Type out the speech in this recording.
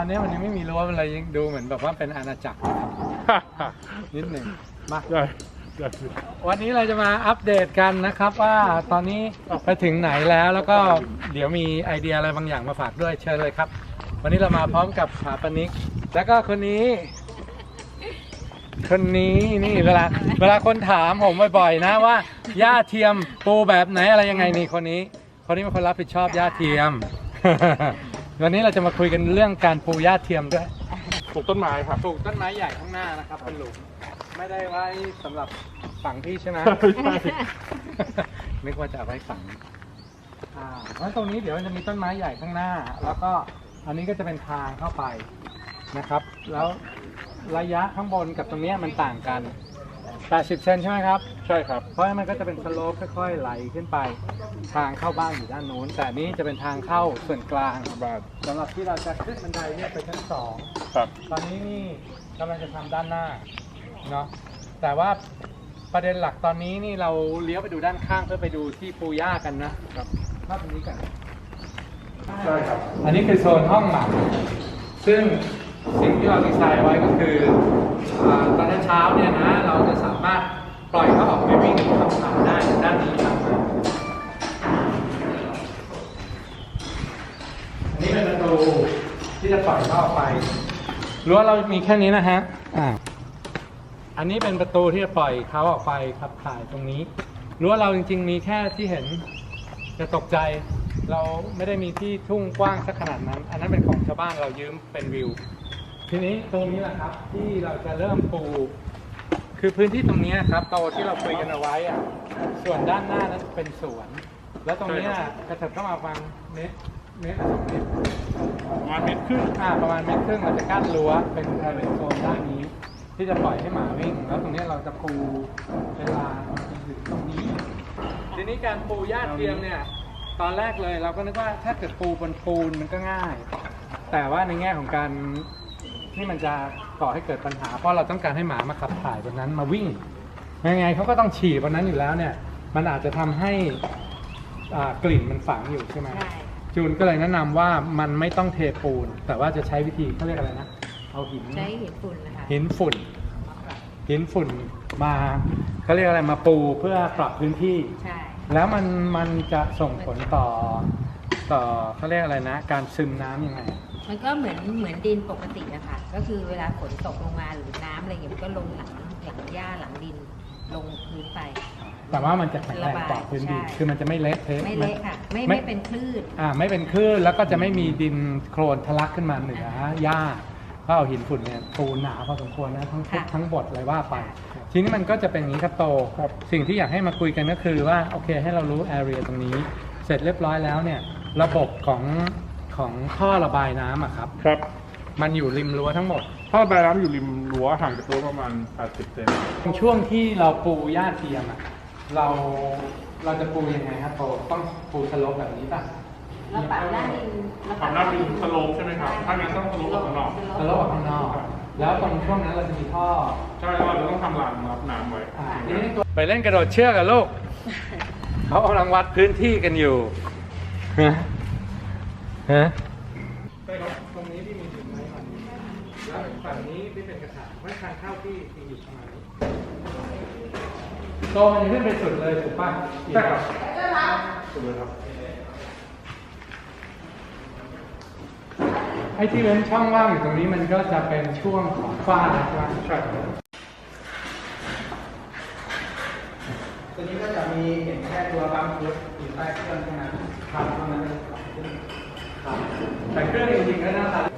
อันนี้มันยังไม่มีรั้วอะไรยังดูเหมือนแบบว่าเป็นอาณาจักรนะครับนิดหนึ่งมา ได้ได้วันนี้เราจะมาอัปเดตกันนะครับว่าตอนนี้ไปถึงไหนแล้วแล้วก็เดี๋ยวมีไอเดียอะไรบางอย่างมาฝากด้วยเชิญเลยครับ วันนี้เรามาพร้อมกับสถาปนิก แล้วก็คนนี้ คนนี้นี่เวลาเวลาคนถามผมบ่อยๆนะว่าหญ้าเทียมปูแบบไหนอะไรยังไงนี่คนนี้ คนนี้เป็นคนรับผิดชอบหญ้าเทียม วันนี้เราจะมาคุยกันเรื่องการปูหญ้าเทียมด้วยปลูกต้นไม้ครับปลูกต้นไม้ใหญ่ข้างหน้านะครับเป็นหลุมไม่ได้ไว้สำหรับฝังพี่ใช่ไหมใช่นึกว่าจะเอาไว้ฝังอ่าแล้วตรงนี้เดี๋ยวมันจะมีต้นไม้ใหญ่ข้างหน้า แล้วก็อันนี้ก็จะเป็นทางเข้าไปนะครับ แล้วระยะข้างบนกับตรงเนี้ยมันต่างกัน 80 เซนใช่ไหมครับ ใช่ครับ เพราะฉะนั้นมันก็จะเป็นสโลปค่อยๆไหลขึ้นไป ทางเข้าบ้านอยู่ด้านนู้น แต่อันนี้จะเป็นทางเข้าส่วนกลางบ้านสำหรับที่เราจะขึ้นบันไดเนี่ยไปชั้นสอง ครับ ตอนนี้นี่กำลังจะทำด้านหน้าเนาะแต่ว่าประเด็นหลักตอนนี้นี่เราเลี้ยวไปดูด้านข้างเพื่อไปดูที่ปูย่ากันนะครับภาพตรงนี้กันใช่ครับ อันนี้คือโซนห้องหมักซึ่ง สิ่งที่เราดีไซน์ไว้ก็คืออาตอนเช้าเนี่ยนะเราจะสามารถปล่อยเขาออกไปวิ่งทำผ่านได้ด้านนี้ครับอันนี้เป็นประตูที่จะปล่อยเขาออกไปรั้วเรามีแค่นี้นะฮะอ่าอันนี้เป็นประตูที่จะปล่อยเขาออกไปขับถ่ายตรงนี้รั้วเราจริง ๆ มีแค่ที่เห็นจะตกใจเราไม่ได้มีที่ทุ่งกว้างสักขนาดนั้น อันนั้นเป็นของชาวบ้านเรายืมเป็นวิว ทีนี้ตรงนี้แหละครับที่เราจะเริ่มปู คือพื้นที่ตรงนี้ครับโตที่เราคุยกันเอาไว้อะส่วนด้านหน้านั้นเป็นสวน แล้วตรงเนี้ยกระเถิบเข้ามาประมาณเมตรเมตรละสองเมตรประมาณเมตรครึ่งอ่าประมาณเมตรครึ่งเราจะกั้นรั้วเป็นเป็นโซนด้านนี้ ที่จะปล่อยให้หมาวิ่ง แล้วตรงเนี้ยเราจะปูเวลาถึงตรงนี้ ทีนี้การปูหญ้าเทียมเนี่ยตอนแรกเลยเราก็นึกว่าถ้าเกิดปูบนปูนมันก็ง่าย แต่ว่าในแง่ของการ ที่มันจะก่อให้เกิดปัญหา เพราะเราต้องการให้หมามาขับถ่ายบนนั้นมาวิ่งยังไงเขาก็ต้องฉี่บนนั้นอยู่แล้วเนี่ย มันอาจจะทำให้อ่ากลิ่นมันฝังอยู่ใช่ไหมใช่จูนก็เลยแนะนำว่ามันไม่ต้องเทปูน แต่ว่าจะใช้วิธีเขาเรียกอะไรนะเอาหินใช้หินฝุ่นนะคะหินฝุ่นหินฝุ่นมาเขาเรียกอะไรมาปูเพื่อปรับพื้นที่ใช่แล้วมันมันจะส่งผลต่อ ต่อเขาเรียกอะไรนะ การซึมน้ำยังไง มันก็เหมือนเหมือนดินปกติอะค่ะ ก็คือเวลาฝนตกลงมาหรือน้ำอะไรอย่างเงี้ยมันก็ลงหลังหลังหญ้าหลังดินลงพื้นไป แต่ว่ามันจะแข็งแรงกว่าระบายพื้นดินใช่ คือมันจะไม่เละเทะไม่มันเละค่ะไม่ไม่ไม่เป็นคลื่น อ่าไม่เป็นคลื่นแล้วก็จะไม่มีดินโคลนทะลักขึ้นมาเหนือหญ้าเพราะเอาหินฝุ่นเนี่ยปูหนาพอสมควรนะทั้งทุบค่ะ ทั้งบดเลยว่าไป ทีนี้มันก็จะเป็นอย่างนี้ครับโตครับสิ่งที่อยากให้มาคุยกันก็คือว่าโอเคให้เรารู้ area ตรงนี้ เสร็จเรียบร้อยแล้วเนี่ย ระบบของของท่อระบายน้ำอะครับ ครับมันอยู่ริมรั้วทั้งหมด ท่อระบายน้ำอยู่ริมรั้วห่างจากรั้วประมาณ 80 เซนช่วงที่เราปูหญ้าเทียมอะเราเราจะปูยังไงครับโตต้องปูสโลปแบบนี้ป่ะเราปรับหน้าดินเราทำหน้าเป็นสโลปใช่ไหมครับ ถ้างั้นต้องสโลปออกข้างนอกสโลปออกข้างนอก แล้วตรงช่วงนั้นเราจะมีท่อ ใช่แล้วเราจะต้องทำรางรับน้ำไว้อ่าทีนี้ตัวไปเล่นกระโดดเชือกกับลูกเขากำลังวัดพื้นที่กันอยู่ ฮะฮะใช่ครับตรงนี้ที่มีหินไม้มันแล้วฝั่งนี้ที่เป็นกระถางไว้ทางเข้าที่ที่อยู่ประมาณนี้โตมันจะขึ้นไปสุดเลยถูกป่ะใช่ครับถูกเลยครับ ไอ้ที่เว้นช่องว่างอยู่ตรงนี้มันก็จะเป็นช่วงของฝ้าใช่ไหมใช่ครับ ตัวนี้ก็จะมีเห็นแค่ตัวบัมพุทอยู่ใต้เครื่องเท่านั้นครับเท่านั้นเองครับแต่เครื่องจริงๆก็หน้าตา